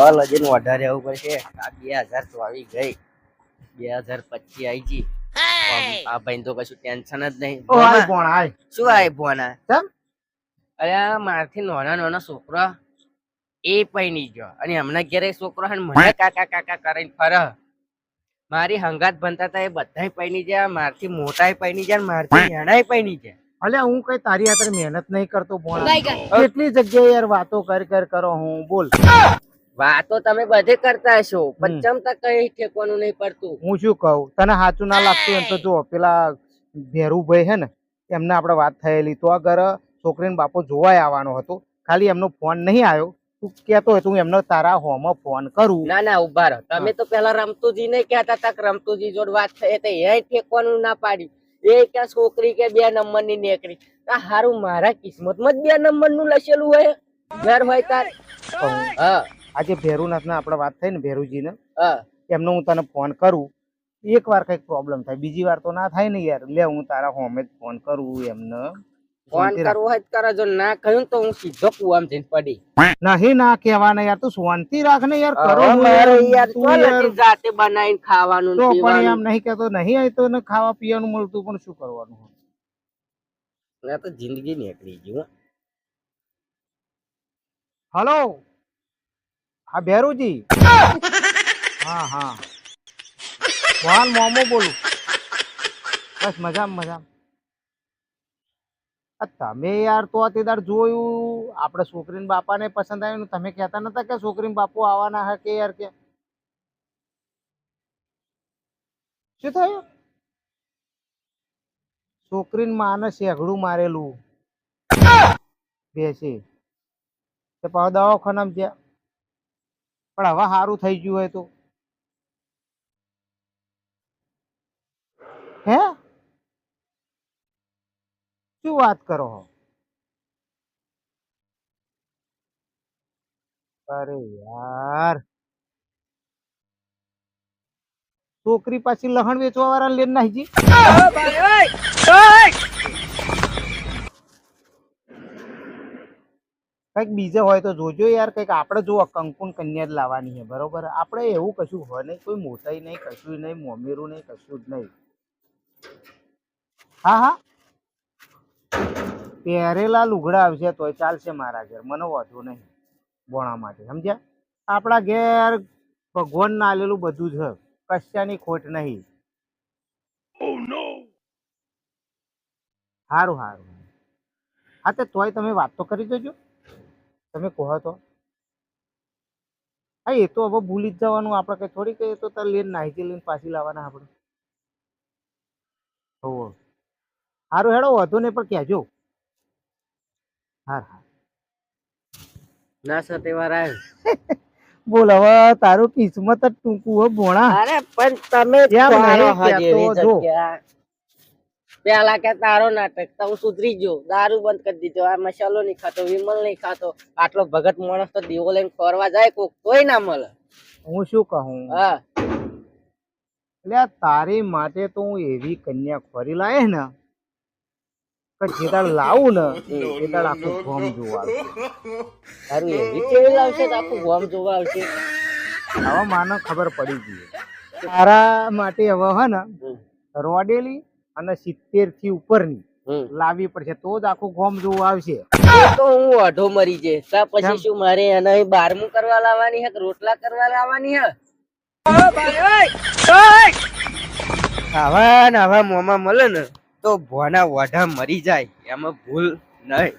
ચાલ હજી વધારે આવું પડશે. આ બે હજાર ચોવીસ ગઈ. બે હજાર પચીસ આવી ગઈ. આ ભાઈ તો કશું ટેન્શન જ નહીં. શું આય ભોના અરે આ મારથી નાના નાના છોકરા. એ પૈણી ગયો. અને હમણાં ઘેરે છોકરો હે મને કાકા કાકા કરીને ફર. મારી હંગાત બનતા હતા એ બધા પૈણી જાય મારથી મોટા પૈણી જાય ને મારથી નાનાય પૈણી જાય. અલે હું કઈ તારી હાથે મહેનત નહીં કરતો ભોણા. કેટલી જગ્યાએ યાર વાતો કર કર કરો હું બોલ. વાતો તમે બધે કરતા હશો પચમ તક કઈ ઠેકવાનું નહીં પડતું? હું શું કહું તને સાચું ના લાગતું એમ તો જો પેલા ભેરુભાઈ હે ને એમને આપણે વાત થયેલી તો આ ઘર છોકરીને બાપો જોવાય આવવાનો હતો ખાલી એમનો ફોન નહીં આવ્યો તું કેતો હોય તો હું એમનો તારા હોમાં ફોન કરું. ના ના ઊભા રહો. તમે તો પેલા રમતુજી ને કહેતા તક રમતુજી જોડે વાત થઈ તો એ ઠેકવાનું ના પાડી. એ કે છોકરી કે બે નંબરની નીકળી. આ હારું મારા કિસ્મતમાં જ બે નંબરનું લખેલું હોય. ઘર હોય તાર. પણ હા. આજે ભેરુનાથને આપણે વાત થઈ ને ભેરુજીને હા. એમનો હું તને ફોન કરું. એક વાર કંઈક પ્રોબ્લેમ થાય બીજી વાર તો ના થાય ને યાર. લે હું તારા હોમે જ ફોન કરું એમને. ફોન કરવો હોય તો જો ના કહ્યું તો હું સીધો કુવામાં જઈને પડી. નહીં ના કહેવાના યાર તું શાંતિ રાખ ને યાર કરો હવે હું મારે યાર, યાર તું યાર. જાતે બનાવીને ખાવાનું તો પણ એમ નહીં કેતો નહીં આવી તો ખાવા પીવાનું મળતું પણ શું કરવાનું? તો જિંદગી નીકળી ગયું. હલો હા, ભેરુજી. હા હા. વાન મોમો બોલું. બસ, મજામાં મજામાં. તમે યાર તો તે જોયું. આપણે છોકરીને બાપાને પસંદ આવ્યું તમે કહેતા નતા કે છોકરીને બાપુ આવવાના હે કે યાર કે? શું થયું? છોકરીને માને શેઘડું મારેલું. બેસી. તે પાછો દવાખાનામાં ગયા. પણ હવે સારું થઈ ગયું હોય તો. હે? શું વાત કરો અરે યાર. છોકરી પાછી લહણ વેચવા વાળા લેન નાહી કંઈક બીજે હોય તો જોજો યાર કંઈક આપણે જો કંકુન કન્યા જ લાવવાની છે બરોબર? આપણે એવું કશું હોય નહીં કોઈ મોટાઈ નહીં કશું નહીં મોમેરું નહીં કશું જ નહીં. હા હા. પહેરેલા લુગડા આવશે તોય ચાલશે મારા ઘેર મને વાંધો નહીં બોણા માટે સમજ્યા? આપણા ઘેર ભગવાન ના આલેલું બધું છે કશાની ખોટ નહીં. સારું સારું હા તે તોય તમે વાત તો કરી દેજો. તમે કહો તો. હા એ તો હવે ભૂલી જ જવાનું આપણે કઈ થોડી કઈ તો તાર લઈને નાહીથી લઈને પાછી લાવવાના આપણે હોવો. સારું હેડો વધુ નહીં પણ કહેજો હા હા ના સાથે વાળા બોલ હવે તારું કિસ્મત જ ટૂંકું હો ભોણા. અરે પણ તમે જ્યાં જો. પેલા કે તારો નાટક તો હું સુધરી ગયો. દારૂ બંધ કરી દીધો આ મસાલો નહીં ખાતો વિમલ નહીં ખાતો. આટલો ભગત માણસ તો દીવો લઈને ફરવા જાય કોક તોય ના મળે. હું શું કહું? હા. એટલે તારી માટે તો હું એવી કન્યા ખોરી લાવે ને કે જે તાર લાવું ને એ દાડ આખું ગોમ જોવા આવશે. તારું એવી કેવી લાવશે તો આખું ગોમ જોવા આવશે? હવે માને ખબર પડી ગઈ. તારા માટે હવે હે ને રોડેલી અને સિત્તેરથી ઉપરની હમ. લાવવી પડશે. તો જ આખું ગોમ જોવા આવશે. તો હું અઢો મરી જાય પછી શું મારે એને બારમું કરવા લાવવાની હે કે રોટલા કરવા લાવવાની હે? હવે ને હવે મોમાં મળે ને તો ભોના વાઢા મરી જાય. એમાં ભૂલ નહીં.